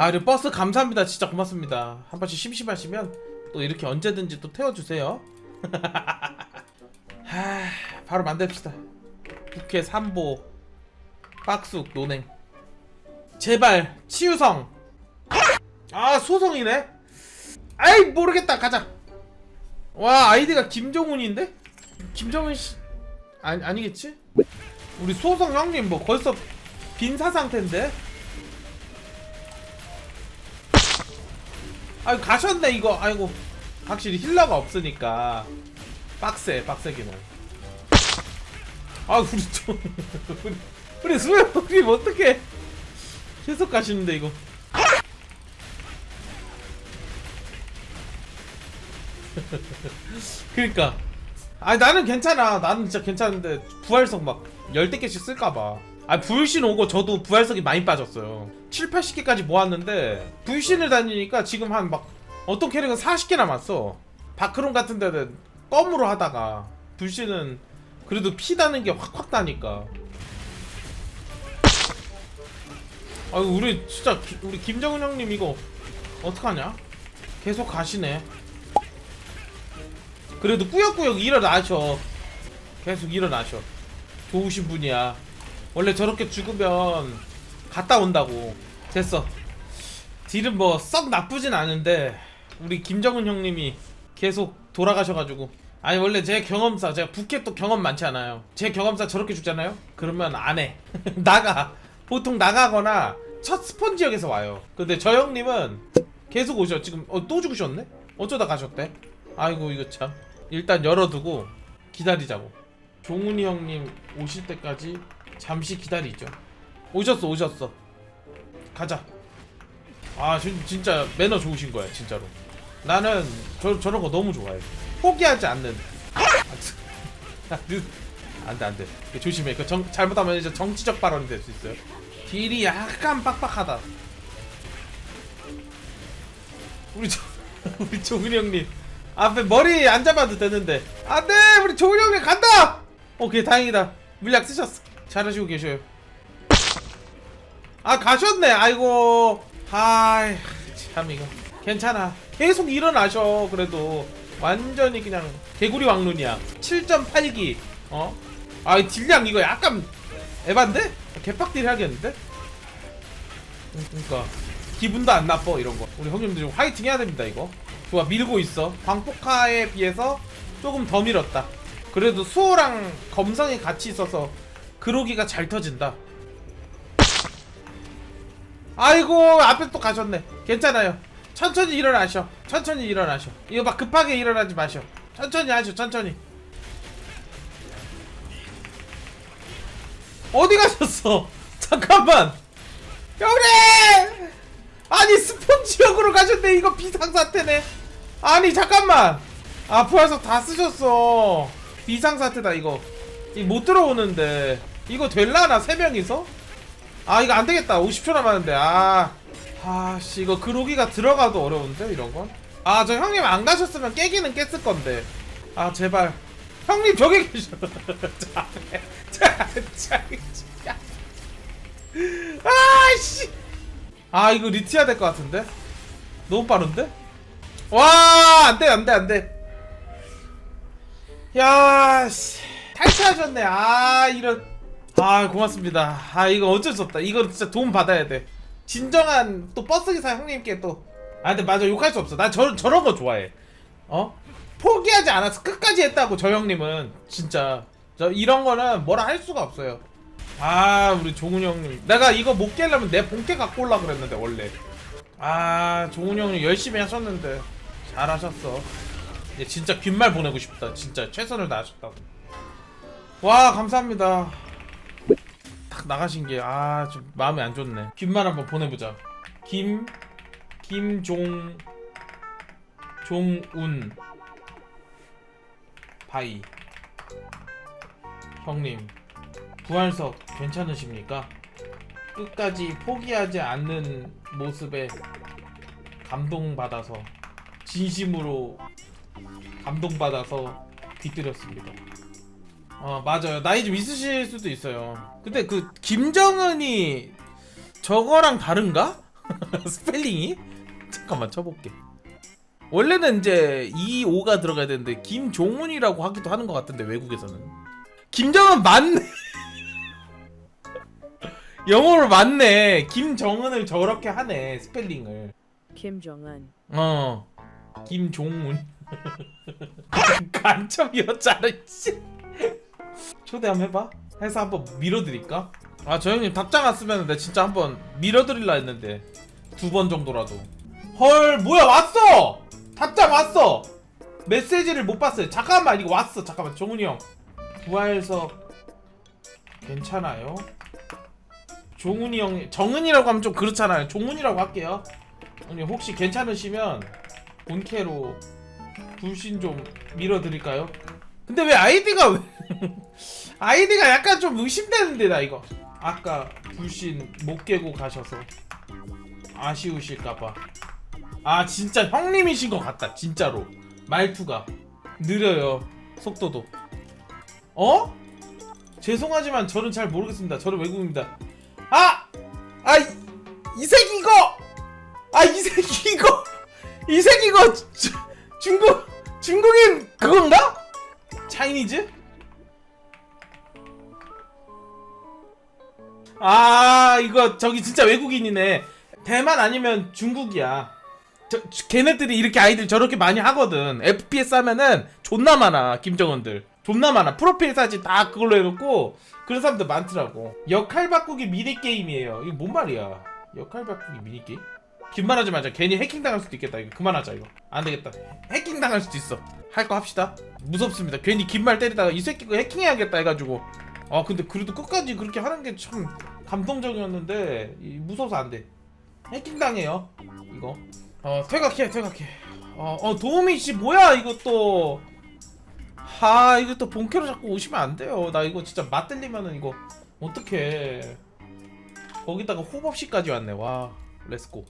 아 그리고 버스 감사합니다. 진짜 고맙습니다. 한 번씩 심심하시면 또 이렇게 언제든지 또 태워주세요. 하 바로 만듭시다. 부캐 삼보 빡숙 노냉 제발 치유성. 아 소성이네? 아이 모르겠다. 가자. 와 아이디가 김종훈인데? 김정은 씨 아니 아니겠지? 우리 소성 형님 뭐 벌써 빈사 상태인데 아이 가셨네 이거. 아이고. 확실히 힐러가 없으니까. 빡세 빡세기는 아 우리 좀 우리, 우리 수영 형님 어떻게 계속 가시는데 이거. 그니까. 아니 나는 괜찮아. 나는 진짜 괜찮은데 부활석 막 열댓 개씩 쓸까봐 아 불신 오고 저도 부활석이 많이 빠졌어요. 7, 80개까지 모았는데 불신을 다니니까 지금 한 막 어떤 캐릭은 40개 남았어. 바크론 같은 데는 껌으로 하다가 불신은 그래도 피 다는 게 확확 다니까. 아유 우리 진짜 기- 우리 김정은 형님 이거 어떡하냐? 계속 가시네. 그래도 꾸역꾸역 일어나셔. 계속 일어나셔. 좋으신 분이야 원래 저렇게 죽으면 갔다 온다고 됐어. 딜은 뭐 썩 나쁘진 않은데 우리 김정은 형님이 계속 돌아가셔가지고. 아니 원래 제 경험사 제가 부캐 또 경험 많지 않아요. 제 경험사 저렇게 죽잖아요? 그러면 안해. 나가. 보통 나가거나 첫 스폰 지역에서 와요. 근데 저 형님은 계속 오셔. 지금 어, 또 죽으셨네? 어쩌다 가셨대? 아이고 이거 참. 일단 열어두고 기다리자고. 종훈이 형님 오실 때까지 잠시 기다리죠. 오셨어 오셨어. 가자. 아 진, 진짜 매너 좋으신 거야 진짜로. 나는 저, 저런 거 너무 좋아해. 포기하지 않는. 아, 참. 안돼 안돼. 조심해. 그 정, 잘못하면 이제 정치적 발언이 될 수 있어요. 딜이 약간 빡빡하다. 우리 조, 우리 종훈이 형님. 앞에 머리 안 잡아도 되는데. 안돼! 우리 종훈이 형님 간다! 오케이 다행이다. 물약 쓰셨어 잘하시고 계셔요. 아 가셨네. 아이고. 아이. 참 이거. 괜찮아. 계속 일어나셔 그래도. 완전히 그냥 개구리 왕눈이야. 7.8기. 어? 아 딜량 이거 약간 에반데? 개빡딜 해야겠는데? 응, 그니까 기분도 안 나빠 이런 거. 우리 형님들 좀 화이팅 해야 됩니다 이거. 좋아 밀고 있어. 광폭카에 비해서 조금 더 밀었다. 그래도 수호랑 검성이 같이 있어서 그로기가 잘 터진다. 아이고 앞에 또 가셨네. 괜찮아요. 천천히 일어나셔. 천천히 일어나셔. 이거 막 급하게 일어나지 마셔. 천천히 하셔 천천히. 어디 가셨어? 잠깐만. 형님! 아니 스폰 지역으로 가셨네. 이거 비상사태네. 아니 잠깐만. 아 부활석 다 쓰셨어. 비상사태다 이거. 이 못 들어오는데 이거 될라나 세 명이서? 아 이거 안 되겠다. 50초 남았는데. 아 아씨 이거 그로기가 들어가도 어려운데 이런 건 아 저 형님 안 가셨으면 깨기는 깼을 건데. 아 제발. 형님 저기 계셔. 아씨. 아 이거 리티야 될 것 같은데? 너무 빠른데? 와 안돼 안돼 안돼. 야 씨. 탈퇴하셨네. 아 이런 아 고맙습니다. 아 이거 어쩔 수 없다. 이거 진짜 도움 받아야 돼. 진정한 또 버스기사 형님께 또. 아 근데 맞아. 욕할 수 없어. 나 저, 저런 거 좋아해. 어? 포기하지 않아서 끝까지 했다고 저 형님은. 진짜. 저 이런 거는 뭐라 할 수가 없어요. 아 우리 종훈이 형님. 내가 이거 못 깨려면 내 본캐 갖고 올라 그랬는데 원래. 아 종훈이 형님 열심히 하셨는데. 잘하셨어. 진짜 귓말 보내고 싶다. 진짜 최선을 다하셨다고. 와 감사합니다. 딱 나가신 게 아 좀 마음이 안 좋네 귓말 한번 보내보자 김 김종 종운 바이 형님 부활석 괜찮으십니까? 끝까지 포기하지 않는 모습에 감동받아서 진심으로 감동받아서 뒤뜨렸습니다. 어 맞아요 나이 좀 있으실 수도 있어요. 근데 그 김정은이 저거랑 다른가? 스펠링이? 잠깐만 쳐볼게. 원래는 이제 이 오가 들어가야 되는데 김종훈이라고 하기도 하는 것 같은데 외국에서는 김정은 맞네. 영어로 맞네. 김정은을 저렇게 하네 스펠링을. Un. 어 김종훈 간첩이었잖아 씨 초대 한번 해봐. 해서 한번 밀어드릴까? 아 저 형님 답장 왔으면 내가 진짜 한번 밀어드릴라 했는데. 두 번 정도라도. 헐 뭐야 왔어! 답장 왔어! 메시지를 못 봤어요. 잠깐만 이거 왔어. 잠깐만 종훈이 형. 부활석 괜찮아요? 종훈이 형 정은이라고 하면 좀 그렇잖아요. 종훈이라고 할게요. 형님 혹시 괜찮으시면 본캐로 불신 좀 밀어드릴까요? 근데 왜 아이디가 왜 아이디가 약간 좀 의심되는데 나 이거 아까 불신 못 깨고 가셔서 아쉬우실까봐 아 진짜 형님이신 것 같다 진짜로 말투가 느려요 속도도 어? 죄송하지만 저는 잘 모르겠습니다 저는 외국입니다 아! 아! 이, 이 새끼 이거! 아 이 새끼 이거 이 새끼 이거 주, 중국 중국인 그건가? 차이니즈? 아 이거 저기 진짜 외국인이네. 대만 아니면 중국이야. 저, 저- 걔네들이 이렇게 아이들 저렇게 많이 하거든. FPS 하면은 존나 많아 김정은들. 존나 많아. 프로필 사진 다 그걸로 해놓고 그런 사람들 많더라고. 역할 바꾸기 미니 게임이에요. 이거 뭔 말이야? 역할 바꾸기 미니 게임? 긴말하지 말자. 괜히 해킹 당할 수도 있겠다. 이거 그만하자 이거. 안 되겠다. 해킹 당할 수도 있어. 할 거 합시다. 무섭습니다. 괜히 긴 말 때리다가 이 새끼 거 해킹해야겠다 해가지고 아 근데 그래도 끝까지 그렇게 하는 게 참 감동적이었는데 이, 무서워서 안 돼. 해킹 당해요 이거. 어 퇴각해 퇴각해. 어, 어 도우미 씨 뭐야 이것도 하 이거 또 본캐로 자꾸 오시면 안 돼요. 나 이거 진짜 맞들리면은 이거 어떡해. 거기다가 호흡 없이까지 왔네. 와 렛츠고